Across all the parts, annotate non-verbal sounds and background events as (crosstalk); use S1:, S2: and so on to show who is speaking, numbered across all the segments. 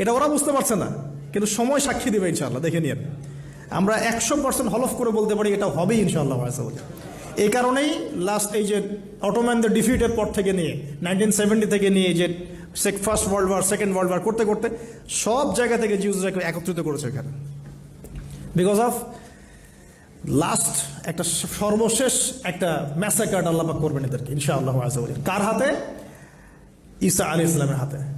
S1: এটা ওরা বুঝতে পারছে না। কিন্তু সময় সাক্ষী দেবে ইনশাল্লাহ দেখে নিন আমরা একশো পার্সেন্ট হলফ করে বলতে পারি এটা হবেই ইনশাআল্লাহ আসাউদ্দিন এই কারণেই লাস্ট এই যে অটোম্যানদের ডিফিটের পর থেকে নিয়ে নাইনটিন সেভেন্টি থেকে নিয়ে যে first world war second world war করতে করতে সব জায়গা থেকে জিউজরাকে একত্রিত করেছে এখানে। বিকজ অফ লাস্ট একটা সর্বশেষ একটা ম্যাসাকার্ড আল্লাহ পাক করবেন এদেরকে, ইনশাআল্লাহ আসাউদ্দিন কার হাতে? ঈসা আলী ইসলামের হাতে।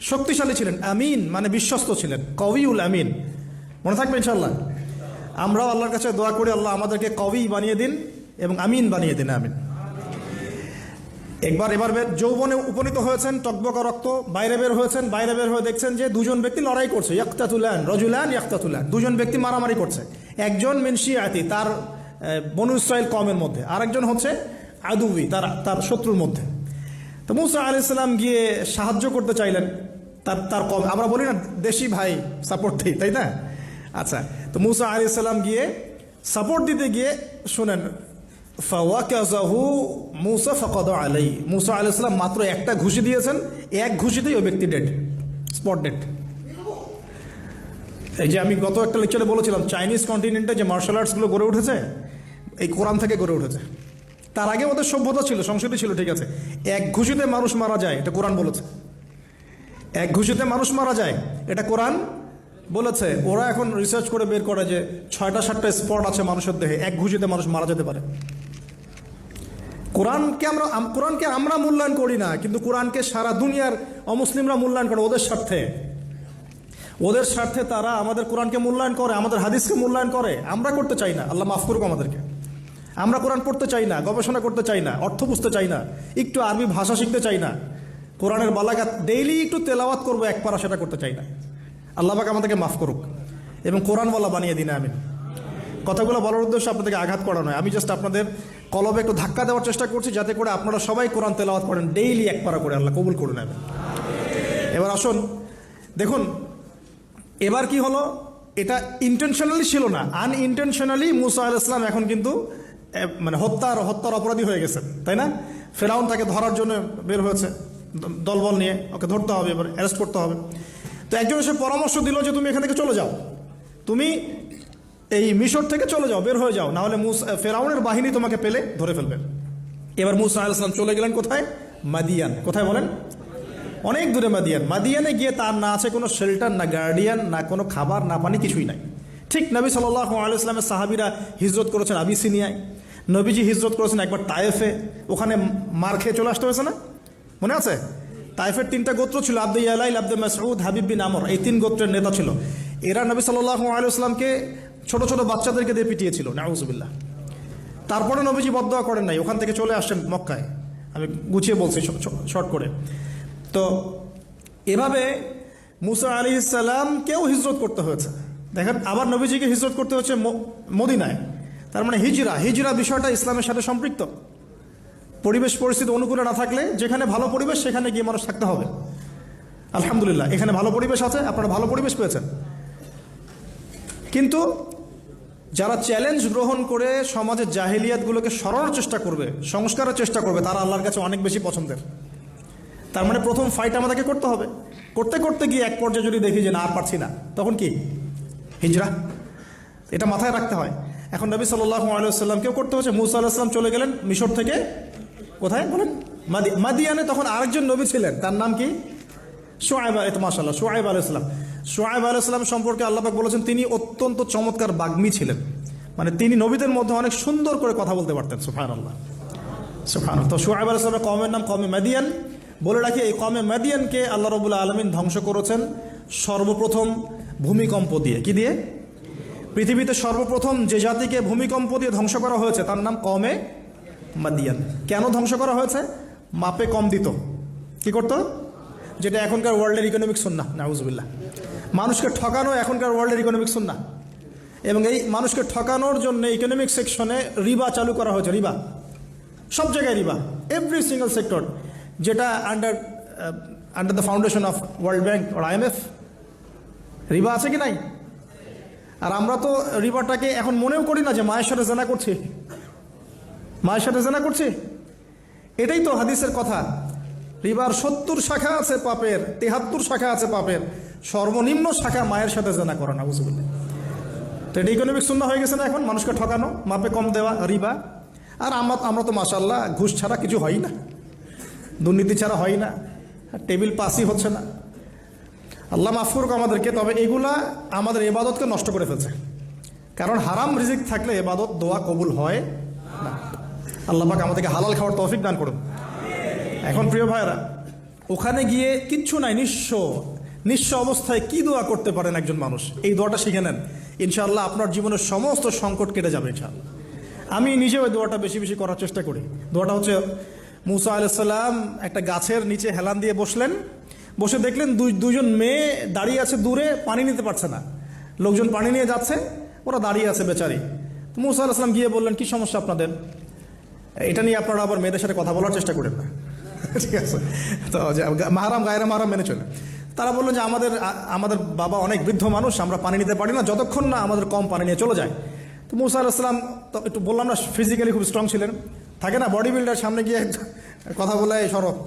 S1: শক্তিশালী ছিলেন, আমিন মানে বিশ্বস্ত ছিলেন, কবিউল আমিন। মনে থাকবে ইনশাল্লাহ আমরাও আল্লাহর কাছে দোয়া করি, আল্লাহ আমাদেরকে কবি বানিয়ে দিন এবং আমিন বানিয়ে দিন, আমিন। একবার এবার বের যৌবনে উপনীত হয়েছেন, টকবকা রক্ত বাইরে বের হয়েছেন, বাইরে বের হয়ে দেখছেন যে দুজন ব্যক্তি লড়াই করছে, ইয়াক্তাতুলান, রজুলান ইয়াক্তাতুলান। দুজন ব্যক্তি মারামারি করছে। একজন মিনসি আতি তার বনু ইসরায়েল কমের মধ্যে, আরেকজন হচ্ছে আদুবি, তার তার শত্রুর মধ্যে। তো মুসা আলি সাল্লাম গিয়ে সাহায্য করতে চাইলেন। তার তার কম। আমরা বলি না দেশি ভাই সাপোর্ট দিই, তাই না? আচ্ছা তো মুসা আলি সাল্লাম গিয়ে সাপোর্ট দিতে গিয়ে শোনেন ফাওয়াকাজাহু মুসা ফকদ আলাই মুসা আলাইসাল্লাম মাত্র একটা ঘুষি দিয়েছেন, এক ঘুষিতেই ওই ব্যক্তি ডেড স্পট ডেড এই যে আমি গত একটা লেকচারে বলেছিলাম চাইনিজ কন্টিনেন্টে যে মার্শাল আর্টসগুলো গড়ে উঠেছে, এই কোরআন থেকে গড়ে উঠেছে। তার আগে ওদের সভ্যতা ছিল, সংস্কৃতি ছিল, ঠিক আছে। এক ঘুষিতে মানুষ মারা যায়, এটা কোরআন বলেছে। এক ঘুষিতে মানুষ মারা যায়, এটা কোরআন বলেছে। ওরা এখন রিসার্চ করে বের করে যে ছয়টা, সাতটা স্পট আছে মানুষের দেহে, এক ঘুষিতে মানুষ মারা যেতে পারে। কোরআনকে আমরা কোরআনকে আমরা মূল্যায়ন করি না, কিন্তু কোরআনকে সারা দুনিয়ার অমুসলিমরা মূল্যায়ন করে ওদের স্বার্থে। ওদের স্বার্থে তারা আমাদের কোরআনকে মূল্যায়ন করে, আমাদের হাদিসকে মূল্যায়ন করে। আমরা করতে চাই না, আল্লাহ মাফ করুক আমাদেরকে। আমরা কোরআন পড়তে চাই না, গবেষণা করতে চাই না, অর্থ বুঝতে চাই না, একটু আরবি ভাষা শিখতে চাই না, কোরআনের বালাগাত ডেইলি একটু তেলাওয়াত করব, এক পারা সেটা করতে চাই না। আল্লাহ পাক আমাদেরকে মাফ করুক এবং কোরআন বলা বানিয়ে দিন আমি কথাগুলো বলার উদ্দেশ্য আপনাদেরকে আঘাত করা নয় আমি জাস্ট আপনাদের কলবে একটু ধাক্কা দেওয়ার চেষ্টা করছি, যাতে করে আপনারা সবাই কোরআন তেলাওয়াত করেন ডেইলি এক পারা করে আল্লাহ কবুল করে নেবেন এবার আসুন, দেখুন, এবার কি হলো? এটা ইন্টেনশনালি ছিল না। আনইনটেনশনালি মুসা আল ইসলাম এখন কিন্তু মানে হত্যার হত্যার অপরাধী হয়ে গেছে, তাই না? ফেরাউন তাকে ধরার জন্য বের হয়েছে, দলবল নিয়ে, ওকে ধরতে হবে, এবার অ্যারেস্ট করতে হবে। তো একজন এসে পরামর্শ দিল যে, তুমি এখান থেকে চলে যাও। তুমি এই মিশর থেকে চলে যাও, বের হয়ে যাও। নাহলে মুস ফেরাউনের বাহিনী তোমাকে পেলে ধরে ফেলবে। এবার মুসা আল ইসলাম চলে গেলেন কোথায়? মাদিয়ান। কোথায় বলেন? অনেক দূরে মাদিয়ান। মাদিয়ানে গিয়ে তার না আছে কোনো শেল্টার না গার্ডিয়ান না কোনো খাবার, না পানি, কিছুই নাই। ঠিক নবী সাল্লাহ আলাইসলামের সাহাবিরা হিজরত করেছেন আবিসিনিয়ায়। নবীজি হিজরত করেছেন একবার তায়েফে, ওখানে মার খেয়ে চলে আসতে হয়েছে না? মনে আছে? তাইফের তিনটা গোত্র ছিল আব্দুল ইয়ালাইল, আব্দুল মাসউদ, হাবিব বিন আমর, এই তিন গোত্রের নেতা ছিল। এরা নবী সাল্লাহ আলাইসলামকে ছোট ছোট বাচ্চাদেরকে দিয়ে পিটিয়েছিল, নাউজুবিল্লাহ। তারপরে নবীজি বদয়া করেন নাই, ওখান থেকে চলে আসছেন মক্কায়। আমি গুছিয়ে বলছি শর্ট করে। তো এভাবে মুসা আলী ইসাল্লামকেও হিজরত করতে হয়েছে? দেখেন, আবার নবীজিকে হিজরত করতে হচ্ছে মদিনায়। তার মানে হিজরা হিজরা বিষয়টা ইসলামের সাথে সম্পৃক্ত। পরিবেশ পরিস্থিতি অনুকূলে না থাকলে যেখানে ভালো পরিবেশ, সেখানে গিয়ে মানুষ থাকতে হবে। আলহামদুলিল্লাহ, এখানে ভালো পরিবেশ আছে, আপনারা ভালো পরিবেশ পেয়েছেন। কিন্তু যারা চ্যালেঞ্জ গ্রহণ করে সমাজের জাহিলিয়াতগুলোকে সরানোর চেষ্টা করবে, সংস্কারের চেষ্টা করবে, তারা আল্লাহর কাছে অনেক বেশি পছন্দের। তার মানে প্রথম ফাইট আমাদেরকে করতে হবে। করতে করতে গিয়ে এক পর্যায়ে যদি দেখি যে না পারছি না, তখন কি? হিজরা। এটা মাথায় রাখতে হয়। এখন নবী সাল্লাহ আলাইসাল্লামকেও করতে হচ্ছে মুসা আলাহিসাম চলে গেলেন মিশর থেকে। কোথায় বলেন? মাদি, মাদিয়ানে তখন আরেকজন নবী ছিলেন। তার নাম কি? সোয়াইব মাসাল্লাহ সোয়াইব আলাইসালাম সোহাইব আলাইসাল্লাম সম্পর্কে আল্লাপাক বলেছেন, তিনি অত্যন্ত চমৎকার বাগ্মী ছিলেন। মানে তিনি নবীদের মধ্যে অনেক সুন্দর করে কথা বলতে পারতেন সুফান আল্লাহ সুফান তো সোহাইব আলাইসাল্লামের কমের নাম কমে মাদিয়ান। বলে রাখি, এই কমে মাদিয়ানকে আল্লাহ রবুল্লা আলমিন ধ্বংস করেছেন সর্বপ্রথম ভূমিকম্প দিয়ে। কি দিয়ে? পৃথিবীতে সর্বপ্রথম যে জাতিকে ভূমিকম্প দিয়ে ধ্বংস করা হয়েছে, তার নাম কমে মাদিয়ান। কেন ধ্বংস করা হয়েছে? মাপে কম দিত। কি করতো? যেটা এখনকার ওয়ার্ল্ডের ইকোনমিক সুন্না নাউজবিল্লা মানুষকে ঠকানো এখনকার ওয়ার্ল্ডের ইকোনমিক সুন্না। এবং এই মানুষকে ঠকানোর জন্য ইকোনমিক সেকশনে রিবা চালু করা হয়েছে, রিবা। সব জায়গায় রিবা। এভরি সিঙ্গেল সেক্টর যেটা under under the foundation of World Bank or IMF রিবা আছে কি নাই? আর আমরা তো রিবাটাকে এখন মনেও করি না যে মায়ের সাথে জানা করছি। মায়ের সাথে জেনা করছি? এটাই তো হাদিসের কথা। রিবার সত্তর শাখা আছে পাপের, তেহাত্তর শাখা আছে পাপের। সর্বনিম্ন শাখা মায়ের সাথে জেনা করা না বুঝবেন তো এটা ইকোনমিক শূন্য হয়ে গেছে না এখন? মানুষকে ঠকানো, মাপে কম দেওয়া, রিবা। আর আমরা আমরা তো মাসাল্লাহ ঘুষ ছাড়া কিছু হয় না। দুর্নীতি ছাড়া হয় না। টেবিল পাসই হচ্ছে না। আল্লাহ মাফ করুক আমাদেরকে, তবে এগুলা আমাদের এবাদতকে নষ্ট করে ফেলছে। কারণ হারাম রিজিক থাকলে এবাদত, দোয়া কবুল হয় না। আল্লাহ পাক আমাদেরকে হালাল খাওয়ার তৌফিক দান করুন। এখন প্রিয় ভাইরা ওখানে গিয়ে কিচ্ছু নাই, নিঃস্ব নিঃস্ব অবস্থায় কি দোয়া করতে পারেন একজন মানুষ? এই দোয়াটা শিখে নেন। ইনশাআল্লাহ আপনার জীবনের সমস্ত সংকট কেটে যাবে ইনশাআল্লাহ। আমি নিজেও ওই দোয়াটা বেশি বেশি করার চেষ্টা করি। দোয়াটা হচ্ছে, মুসা আলাইসাল্লাম একটা গাছের নিচে হেলান দিয়ে বসলেন বসে দেখলেন দুই দুজন মেয়ে দাঁড়িয়ে আছে দূরে, পানি নিতে পারছে না। লোকজন পানি নিয়ে যাচ্ছে, ওরা দাঁড়িয়ে আছে বেচারি। তো মুসা আলাইসাল্লাম গিয়ে বললেন, কি সমস্যা আপনাদের? এটা নিয়ে আপনারা আবার মেয়েদের সাথে কথা বলার চেষ্টা করেন না। (laughs) ঠিক আছে। তো মাহারাম গায়রা মাহারাম মেনে চলে। তারা বলল যে, আমাদের আমাদের বাবা অনেক বৃদ্ধ মানুষ, আমরা পানি নিতে পারি না, যতক্ষণ না আমাদের কম পানি নিয়ে চলে যায়। তো মুসা আলাহিসাম তো একটু বললাম না ফিজিক্যালি খুব স্ট্রং ছিলেন। থাকে না বডি বিল্ডার সামনে গিয়ে কথা বলে, "এই সরো।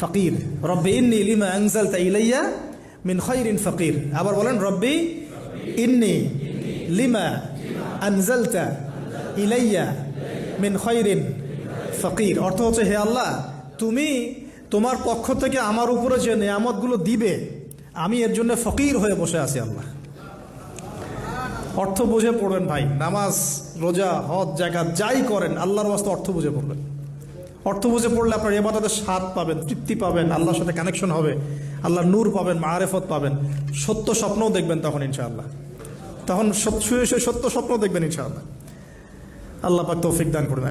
S1: ফকির। রব্বি ইন্নি লিমা আনজালতা ইলাইয়া মিন খৈরিন ফকির। আবার বলেন, রব্বি ইন্নি লিমা আনজালতা ইলাইয়া মিন খৈরিন ফকির। অর্থ হচ্ছে, হে আল্লাহ, তুমি তোমার পক্ষ থেকে আমার উপরে যে নিয়ামতগুলো দিবে, আমি এর জন্য ফকির হয়ে বসে আছি, আল্লাহ। অর্থ বুঝে পড়বেন ভাই, নামাজ, রোজা, হজ জায়গা যাই করেন, আল্লাহর বাস্তে অর্থ বুঝে পড়বেন। অর্থ বুঝে পড়লে আপনার এবাদতের স্বাদ পাবেন, তৃপ্তি পাবেন, আল্লাহর সাথে কানেকশন হবে, আল্লাহর নূর পাবেন, মারেফত পাবেন, সত্য স্বপ্নও দেখবেন তখন ইনশাআল্লাহ। তখন শুয়ে শুয়ে সত্য স্বপ্ন দেখবেন ইনশাআল্লাহ। আল্লাহ পাক তৌফিক দান করে